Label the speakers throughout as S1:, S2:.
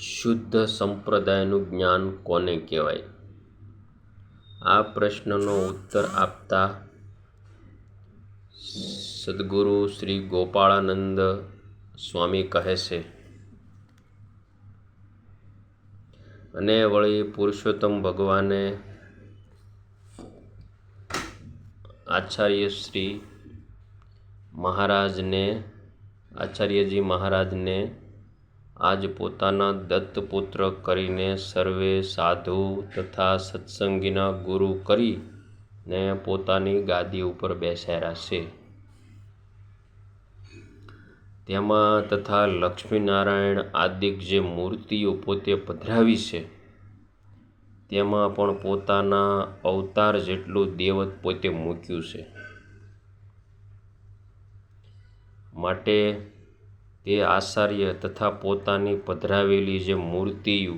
S1: શુદ્ધ સંપ્રદાયનું જ્ઞાન કોને કહેવાય? આ પ્રશ્નનો ઉત્તર આપતા સદગુરુ શ્રી ગોપાળાનંદ સ્વામી કહે છે, અને વળી પુરુષોત્તમ ભગવાને આચાર્ય શ્રી મહારાજને, આચાર્યજી મહારાજને આજ પોતાના દત્તપુત્ર કરીને સર્વે સાધુ તથા સત્સંગીના ગુરુ કરીને પોતાની ગાદી ઉપર બેસાડ્યા છે તેમાં તથા લક્ષ્મીનારાયણ આદિક જે મૂર્તિઓ પોતે પધરાવી છે, તેમાં પણ પોતાના અવતાર જેટલું દેવત પોતે મૂક્યું છે. માટે તે આચાર્ય તથા પોતાની પધરાવેલી જે મૂર્તિઓ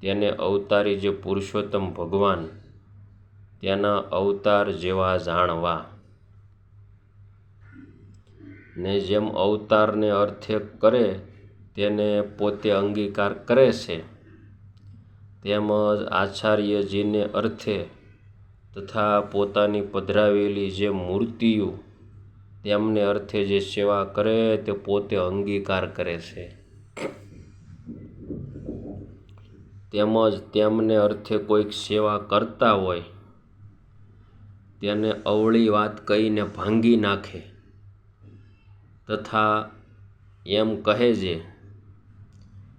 S1: તેને અવતારી જે પુરુષોત્તમ ભગવાન, તેના અવતાર જેવા જાણવા. ને જેમ અવતારને અર્થે કરે, તેને પોતે અંગીકાર કરે છે. તેમજ આચાર્યજીને અર્થે તથા પોતાની પધરાવેલી જે મૂર્તિઓ તેમને અર્થે જે સેવા કરે તે પોતે અંગીકાર કરે છે. તેમજ તેમને અર્થે કોઈક સેવા કરતા હોય, તેને અવળી વાત કહીને ભાંગી નાખે તથા એમ કહે છે,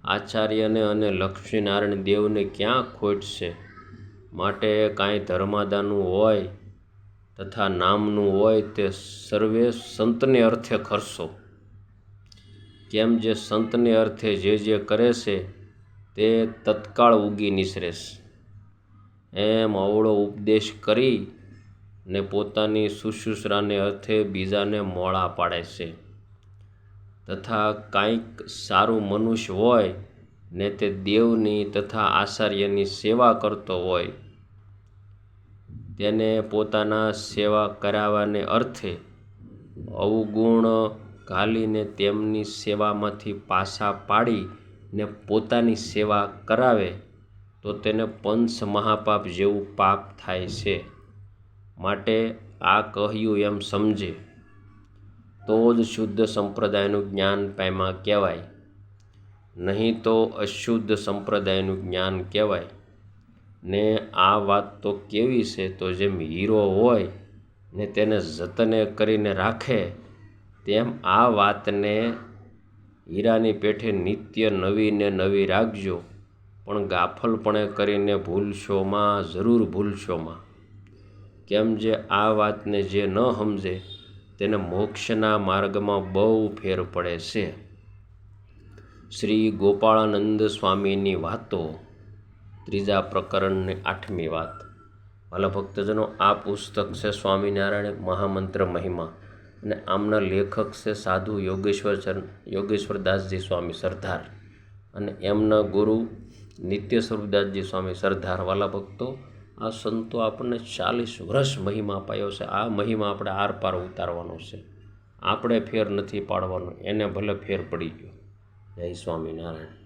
S1: આચાર્યને અને લક્ષ્મીનારાયણ દેવને ક્યાં ખોટ છે માટે કાંઈ ધર્માદાનું હોય તથા નામનું હોય તે સર્વે સંતને અર્થે કરશો કેમ જે સંતને અર્થે જે જે કરે છે, તે તત્કાળ ઉગી નિસરેશ એમ અવળો ઉપદેશ કરી ને પોતાની શુશ્રુષરાને અર્થે બીજાને મોળા પાડે છે. તથા કાંઈક સારું મનુષ્ય હોય ને તે દેવની તથા આચાર્યની સેવા કરતો હોય તેને પોતાના સેવા કરાવવાને અર્થે અવગુણ ઘાલીને તેમની સેવામાંથી પાછા પાડી ને પોતાની સેવા કરાવે, તો તેને પંચ મહાપાપ જેવું પાપ થાય છે. માટે આ કહ્યું એમ સમજે. તો જ શુદ્ધ સંપ્રદાયનું જ્ઞાન પામ્યા કહેવાય. નહીં તો અશુદ્ધ સંપ્રદાયનું જ્ઞાન કહેવાય. ને આ વાત તો કેવી છે? તો જેમ હીરો હોય ને તેને જતને કરીને રાખે, તેમ આ વાતને હીરાની પેઠે નિત્ય નવી ને નવી રાખજો. પણ ગાફલપણે કરીને ભૂલશોમાં જરૂર ભૂલશોમાં કેમ જે આ વાતને જે ન સમજે, તેને મોક્ષના માર્ગમાં બહુ ફેર પડે છે. શ્રી ગોપાળાનંદ સ્વામીની વાતો ત્રીજા પ્રકરણની આઠમી વાત. વાલા ભક્તજનો, આ પુસ્તક છે સ્વામિનારાયણ મહામંત્ર મહિમા અને આમના લેખક છે સાધુ યોગેશ્વર યોગેશ્વરદાસજી સ્વામી સરદાર અને એમના ગુરુ નિત્ય સ્વરૂપદાસજી સ્વામી સરદાર. વાલા ભક્તો, આ સંતો આપણને ચાલીસ વર્ષ મહિમા અપાયો છે. આ મહિમા આપણે આરપાર ઉતારવાનો છે. આપણે ફેર નથી પાડવાનો, એને ભલે ફેર પડી ગયો. જય સ્વામિનારાયણ.